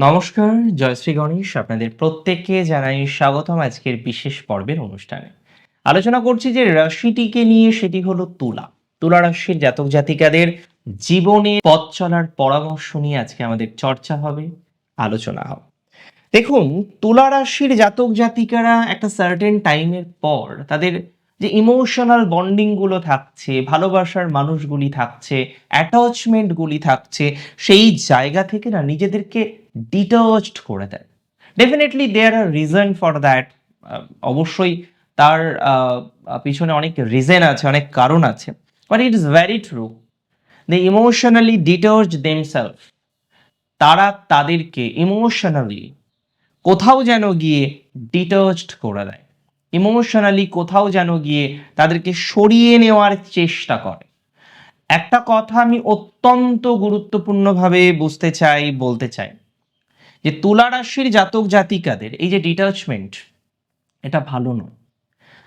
নমস্কার জয়শ্রী গণেশ। আপনাদের প্রত্যেককে জানাই স্বাগতম আজকের বিশেষ পর্বের অনুষ্ঠানে। আলোচনা করছি যে রাশিটিকে নিয়ে, সেটি হলো তুলা। তুলা রাশির জাতক জাতিকাদের জীবনে পথ চলার পরামর্শ নিয়ে আজকে আমাদের চর্চা হবে, আলোচনা হবে। দেখুন, তুলা রাশির জাতক জাতিকারা একটা সার্টেন টাইমের পর তাদের যে ইমোশনাল বন্ডিংগুলো থাকছে, ভালোবাসার মানুষগুলি থাকছে অ্যাটাচমেন্টগুলি থাকছে, সেই জায়গা থেকে না নিজেদেরকে ডিটাচড করে দেয়। Definitely there are reason for that অবশ্যই তার পিছনে অনেক রিজন আছে, অনেক কারণ আছে। But it is very true they emotionally detached themselves তারা তাদেরকে ইমোশনালি কোথাও যেন গিয়ে ডিটাচড করে দেয়। ইমোশনালি কোথাও যেন গিয়ে তাদেরকে সরিয়ে নেওয়ার চেষ্টা করে। একটা কথা আমি অত্যন্ত গুরুত্বপূর্ণভাবে বুঝতে চাই, বলতে চাই। যে তুলা রাশির জাতক জাতিকাদের এই যে ডিটাচমেন্ট এটা ভালো নয়।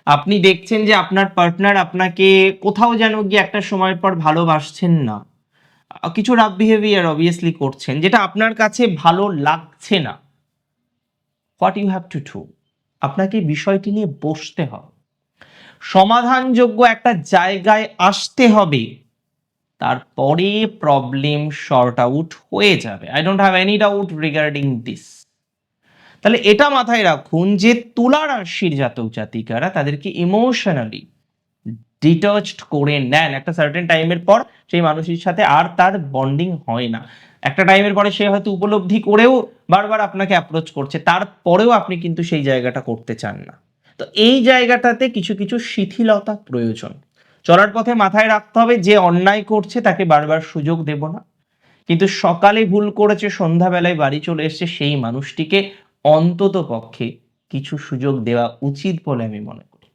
আপনি দেখছেন যে আপনার পার্টনার আপনাকে কোথাও যেন গিয়ে একটা সময় পর ভালোবাসছেন না। কিছু রাফ বিহেভিয়ার অবভিয়াসলি করছেন, যেটা আপনার কাছে ভালো লাগছে না। What you have to do আপনাকে বিষয়টি নিয়ে বসতে হবে। সমাধানযোগ্য একটা জায়গায় আসতে হবে। তারপরে প্রবলেম শর্ট আউট হয়ে যাবে। I don't have any doubt regarding this তাহলে এটা মাথায় রাখুন যে তুলা রাশির জাতক জাতিকারা তাদেরকে ইমোশনালি ডিটাচড করে নেন। একটা সার্টেন টাইমের পর সেই মানুষের সাথে আর তার বন্ডিং হয় না। একটা টাইমের পরে সে হয়তো উপলব্ধি করেও বারবার আপনাকে অ্যাপ্রোচ করছে, তারপরেও আপনি কিন্তু সেই জায়গাটা করতে চান না। তো এই জায়গাটাতে কিছু কিছু শিথিলতা প্রয়োজন। চলার পথে মাথায় রাখতে হবে, যে অন্যায় করছে তাকে বারবার সুযোগ দেব না। কিন্তু সকালে ভুল করেছে, সন্ধ্যাবেলায় বাড়ি চলে এসেছে, সেই মানুষটিকে অন্তত পক্ষে কিছু সুযোগ দেওয়া উচিত বলে আমি মনে করি।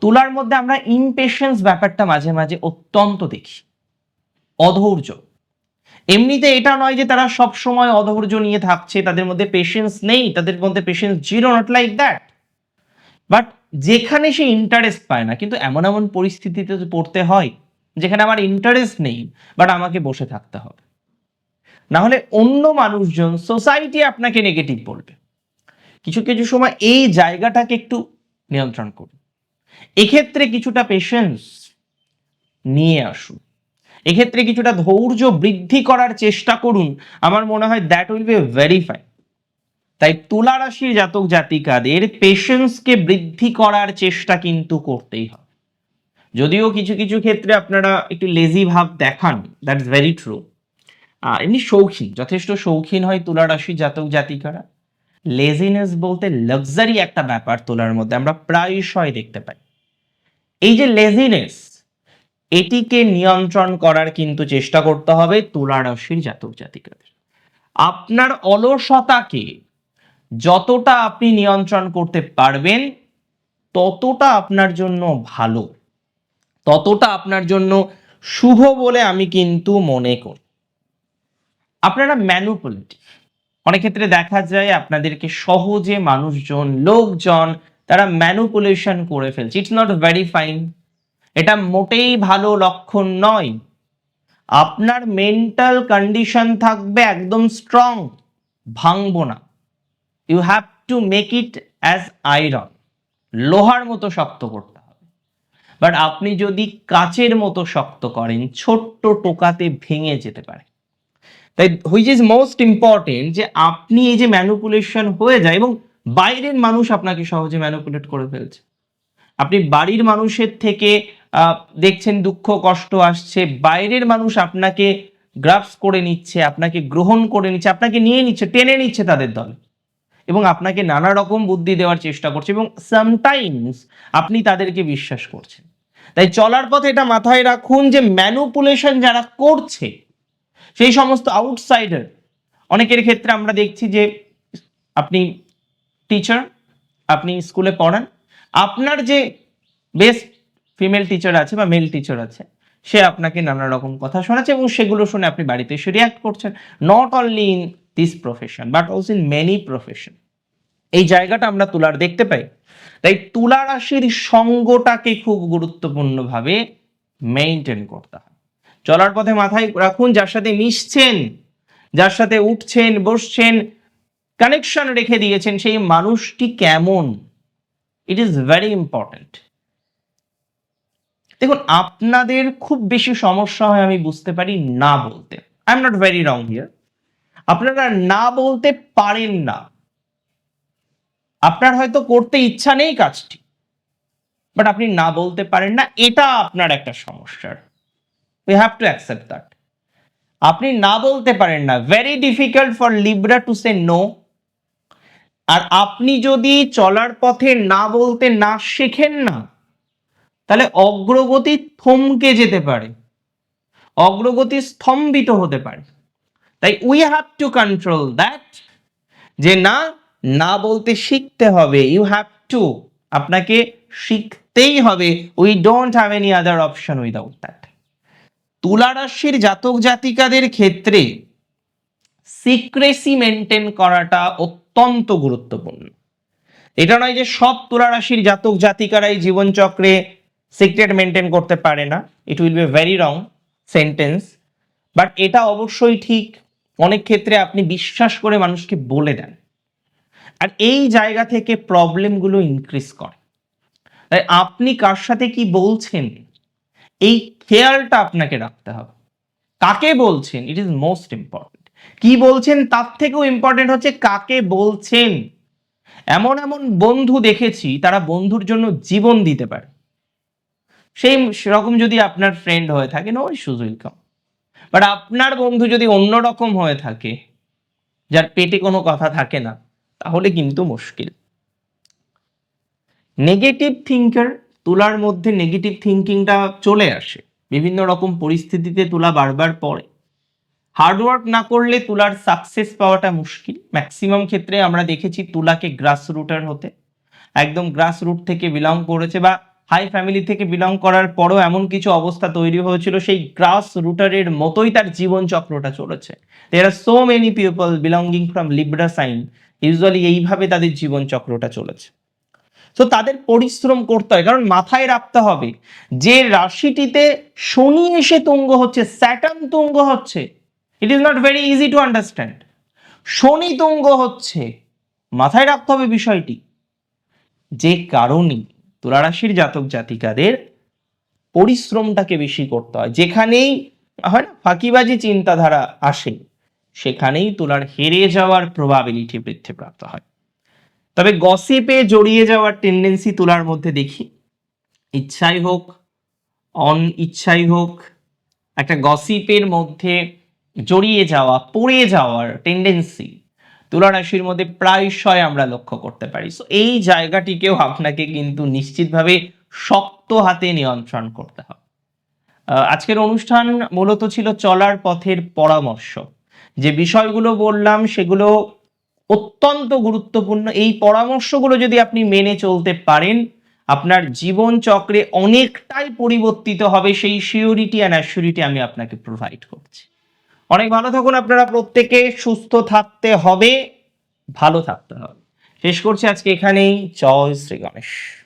তুলার মধ্যে আমরা ইমপেশেন্স ব্যাপারটা মাঝে মাঝে অত্যন্ত দেখি। অধৈর্য। এমনিতে এটা নয় যে তারা সব সময় অধৈর্য নিয়ে থাকছে, তাদের মধ্যে পেশেন্স নেই, তাদের মধ্যে patience zero not like that but যেখানে সে ইন্টারেস্ট পায় না, কিন্তু এমন এমন পরিস্থিতিতে পড়তে হয়, যেখানে আমার ইন্টারেস্ট নেই বাট আমাকে বসে থাকতে হবে। না হলে অন্য মানুষজন সোসাইটি আপনাকে নেগেটিভ বলবে। কিছু কিছু সময় এই জায়গাটাকে একটু নিয়ন্ত্রণ করুন। এক্ষেত্রে কিছুটা পেশেন্স নিয়ে আসুন। এক্ষেত্রে কিছুটা ধৈর্য বৃদ্ধি করার চেষ্টা করুন। আমার মনে হয় দ্যাট উইল বি ভেরিফাই তাই তুলা রাশির জাতক জাতিকাদের পেশেন্সকে বৃদ্ধি করার চেষ্টা কিন্তু করতেই হবে। যদিও কিছু কিছু ক্ষেত্রে আপনারা একটু লেজি ভাব দেখান দ্যাট ইস ভেরি ট্রু এমনি শৌখিন, যথেষ্ট শৌখিন হয় তুলা রাশির জাতক জাতিকারা। লেজিনেস বলতে লাক্সারি একটা ব্যাপার তোলার মধ্যে আমরা প্রায়শই দেখতে পাই। এই যে লেজিনেস এটিকে নিয়ন্ত্রণ করার কিন্তু চেষ্টা করতে হবে তুলা রাশির জাতক জাতিকাদের। আপনার অলসতাকে যতটা আপনি নিয়ন্ত্রণ করতে পারবেন, ততটা আপনার জন্য ভালো। ততটা আপনার জন্য শুভ বলে আমি কিন্তু মনে করি। আপনারা ম্যানুপুলেটিভ অনেক ক্ষেত্রে দেখা যায় আপনাদেরকে সহজে মানুষজন, লোকজন, তারা ম্যানুপুলেশন করে ফেলছে। ইটস নট ভেরি ফাইন এটা মোটেই ভালো লক্ষণ নয়। আপনার মেন্টাল কন্ডিশন থাকবে একদম স্ট্রং ভাঙবো না। You have to make it as iron লোহার মতো শক্ত করতে হবে। বাট আপনি যদি কাচের মতো শক্ত করেন, ছোট্ট টোকাতে ভেঙে যেতে পারে। তাই হুইচ ইজ মোস্ট ইম্পর্টেন্ট যে আপনি এই যে ম্যানুপুলেশন হয়ে যায় এবং বাইরের মানুষ আপনাকে সহজে ম্যানুপুলেট করে ফেলছে। আপনি বাড়ির মানুষের থেকে দেখছেন দুঃখ, কষ্ট আসছে। বাইরের মানুষ আপনাকে গ্রাফস করে নিচ্ছে, আপনাকে গ্রহণ করে নিচ্ছে, আপনাকে নিয়ে নিচ্ছে, টেনে নিচ্ছে তাদের দলে। এবং আপনাকে নানা রকম বুদ্ধি দেওয়ার চেষ্টা করছে এবং সামটাইমস আপনি তাদেরকে বিশ্বাস করছেন। তাই চলার পথে এটা মাথায় রাখুন যে ম্যানুপুলেশন যারা করছে, সেই সমস্ত আউটসাইডার অনেকের ক্ষেত্রে আমরা দেখছি যে আপনি টিচার আপনি স্কুলে পড়ান, আপনার যে বেস্ট ফিমেল টিচার আছে বা মেল টিচার আছে, সে আপনাকে নানা রকম কথা শোনাচ্ছে এবং সেগুলো শুনে আপনি বাড়িতে এসে রিয়াক্ট করছেন। Not only in this profession but also in many profession এই জায়গাটা আমরা তুলার দেখতে পাই। তাই তুলা রাশির সঙ্গটাকে খুব গুরুত্বপূর্ণভাবে মেনটেন করতে হয়। চলার পথে মাথায় রাখুন, যার সাথে মিশছেন, যার সাথে উঠছেন, বসছেন কানেকশন রেখে দিয়েছেন সেই মানুষটি কেমন? ইট ইজ ভেরি ইম্পর্ট্যান্ট দেখুন, আপনাদের খুব বেশি সমস্যা হয় আমি বুঝতে পারি না বলতে। I am not very wrong here আপনারা না বলতে পারেন না। আপনার হয়তো করতে ইচ্ছা নেই কাজটি বাট আপনি না বলতে পারেন না, এটা আপনার একটা সমস্যার। We have to accept that আপনি না বলতে পারেন না। Very difficult for Libra to say no আর আপনি যদি চলার পথে না বলতে না শেখেন না তাহলে অগ্রগতি থমকে যেতে পারে। অগ্রগতি স্তম্ভিত হতে পারে। তাই we have to control that যে না না বলতে শিখতে হবে। ইউ হ্যাভ টু আপনাকে শিখতেই হবে। We don't have any other option without that তুলা রাশির জাতক জাতিকাদের ক্ষেত্রে সিক্রেসি মেনটেন করাটা অত্যন্ত গুরুত্বপূর্ণ। এটা নয় যে সব তুলা রাশির জাতক জাতিকারাই জীবনচক্রে সিক্রেট মেনটেন করতে পারে না it will be very wrong sentence but এটা অবশ্যই ঠিক, অনেক ক্ষেত্রে আপনি বিশ্বাস করে মানুষকে বলে দেন। আর এই জায়গা থেকে প্রবলেমগুলো ইনক্রিজ করে। তাই আপনি কার সাথে কি বলছেন? এই খেয়ালটা আপনাকে রাখতে হবে। কাকে বলছেন? ইট ইজ মোস্ট ইম্পর্টেন্ট কি বলছেন? তার থেকেও ইম্পর্টেন্ট হচ্ছে কাকে বলছেন। এমন এমন বন্ধু দেখেছি, তারা বন্ধুর জন্য জীবন দিতে পারে। সেই সেরকম যদি আপনার ফ্রেন্ড হয়ে থাকে নো ইস্যুজ ওয়েলকাম বাট আপনার বন্ধু যদি অন্য রকম হয়ে থাকে, যার পেটে কোনো কথা থাকে না, তাহলে কিন্তু মুশকিল। নেগেটিভ থিঙ্কার তুলার মধ্যে নেগেটিভ থিঙ্কিংটা চলে আসে। বিভিন্ন রকম পরিস্থিতিতে তুলা বারবার পড়ে। হার্ডওয়ার্ক না করলে তুলার সাকসেস পাওয়াটা মুশকিল। ম্যাক্সিমাম ক্ষেত্রে আমরা দেখেছি তুলাকে গ্রাস রুটার হতে। একদম গ্রাস রুট থেকে বিলং করেছে বা হাই ফ্যামিলি থেকে বিলং করার পরও এমন কিছু অবস্থা তৈরি হয়েছিল, সেই গ্রাস রুটারের মতোই তার জীবন চক্রটা চলেছে। There are so many people belonging from Libra sign usually এইভাবে তাদের জীবন চক্রটা চলেছে। তো তাদের পরিশ্রম করতে হয়, কারণ মাথায় রাখতে হবে, যে রাশিটিতে শনি এসে তুঙ্গ হচ্ছে, স্যাটার্ন তুঙ্গ হচ্ছে it is not very easy to understand শনি তুঙ্গ হচ্ছে, মাথায় রাখতে হবে বিষয়টি, যে কারণে তুলারাশির জাতক জাতিকাদের পরিশ্রমটাকে বেশি করতে হয়। যেখানেই হয় না, ফাঁকিবাজি চিন্তাধারা আসে, সেখানেই তুলার হেরে যাওয়ার প্রবাবিলিটি বৃদ্ধিপ্রাপ্ত হয়। তবে গসিপে জড়িয়ে যাওয়ার টেন্ডেন্সি তুলার মধ্যে দেখি। ইচ্ছাই হোক অন ইচ্ছাই হোক, একটা গসিপের মধ্যে জড়িয়ে যাওয়া, পড়ে যাওয়ার টেন্ডেন্সি তুলা রাশির মধ্যে প্রায়শই আমরা লক্ষ্য করতে পারি। সো এই জায়গাটিকেও আপনাকে কিন্তু নিশ্চিতভাবে শক্ত হাতে নিয়ন্ত্রণ করতে হবে। আজকের অনুষ্ঠান মূলত ছিল চলার পথের পরামর্শ। যে বিষয়গুলো বললাম, সেগুলো অত্যন্ত গুরুত্বপূর্ণ। এই পরামর্শগুলো যদি আপনি মেনে চলতে পারেন, আপনার জীবন চক্রে অনেকটাই পরিবর্তিত হবে। সেই সিওরিটি অ্যান্ড অ্যাসিউরিটি আমি আপনাকে প্রোভাইড করছি। অনেক ভালো থাকুন আপনারা, প্রত্যেকে সুস্থ থাকতে হবে, ভালো থাকতে হবে। শেষ করছি আজকে এখানেই। জয় শ্রী গণেশ।